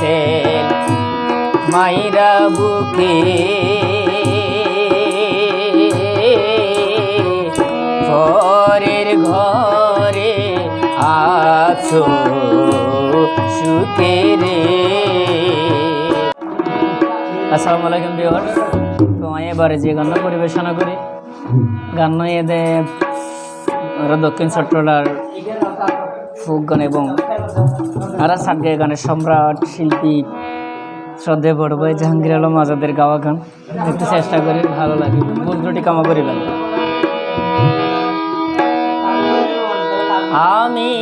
Sell মাইরা বুকে। পরের ঘরে আছো সুখে রে। আসসালামু আলাইকুম ভিউয়ার্স। তো এবারে যে গান পরিবেশনা করি, গান এদে ওরা দক্ষিণ চট্টলার ফোক গান এবং আর সাতগায় গানের সম্রাট, শিল্পী শ্রদ্ধে বড় ভাই জাহাঙ্গীর আলম আজাদের গাওয়া গান। একটু চেষ্টা করি, ভালো লাগে। বন্ধুটি কামা করি করিবেন আমি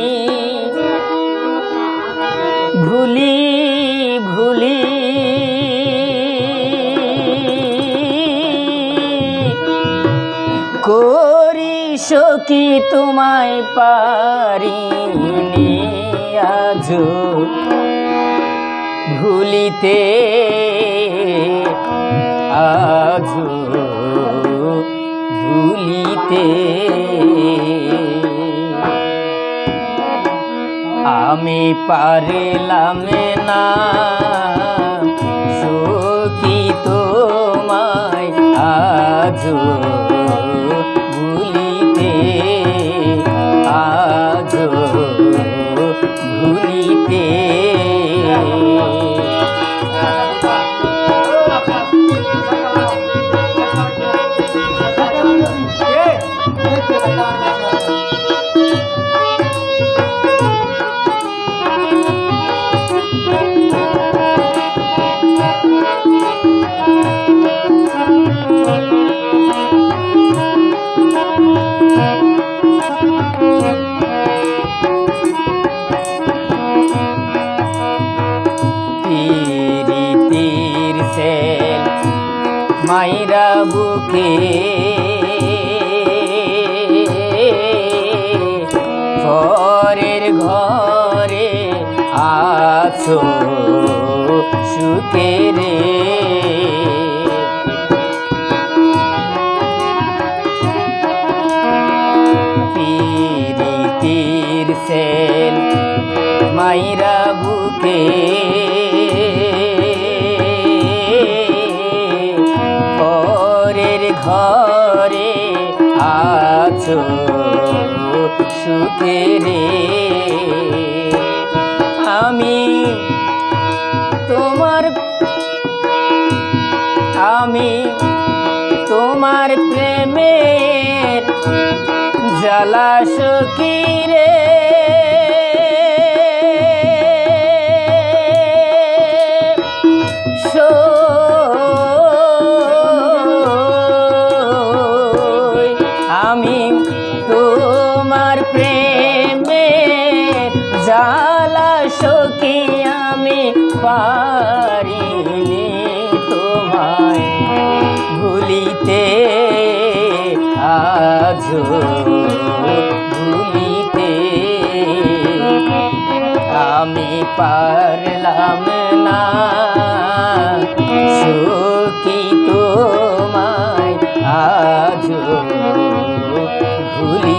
ভুলি সখী তোমায় পারিনি আজ ভুলিতে আজ ভুলিতে আমি পারিলাম না। সখী তোমায় আজ মাইরা বুকে। পরের ঘরে আছো সুখে রে। তীর সেল মাইরা বুকে। সুখে রে আমি তোমার আমি তোমার প্রেমের জ্বালা সখী রে। সখী আমি? পারিনি তোমায়। ভুলিতে আজ ভুলিতে আমি পারলাম না। সুখী তোমায় আজ ভুলি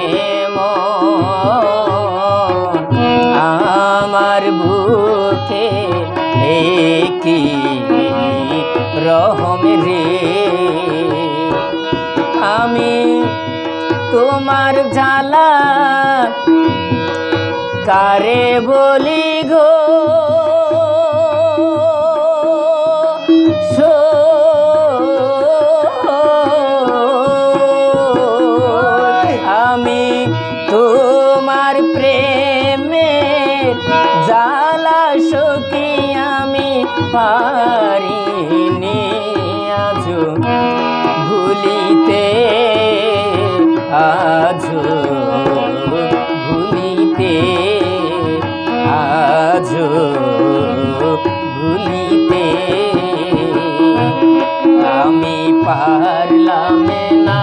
আমার বুকে কি রহম রে। আমি তোমার জ্বালা কারে বলি গো? আমি তোমার প্রেম জালা সুখী আমি পারিনি আজ ভুলিতে আজ ভুলিতে আজ ভুলিতে। আমি পারলাম না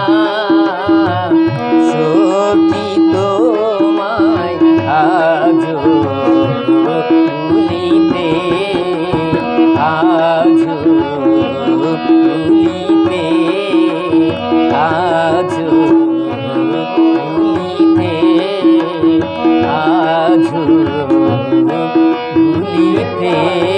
আজ ভুলিতে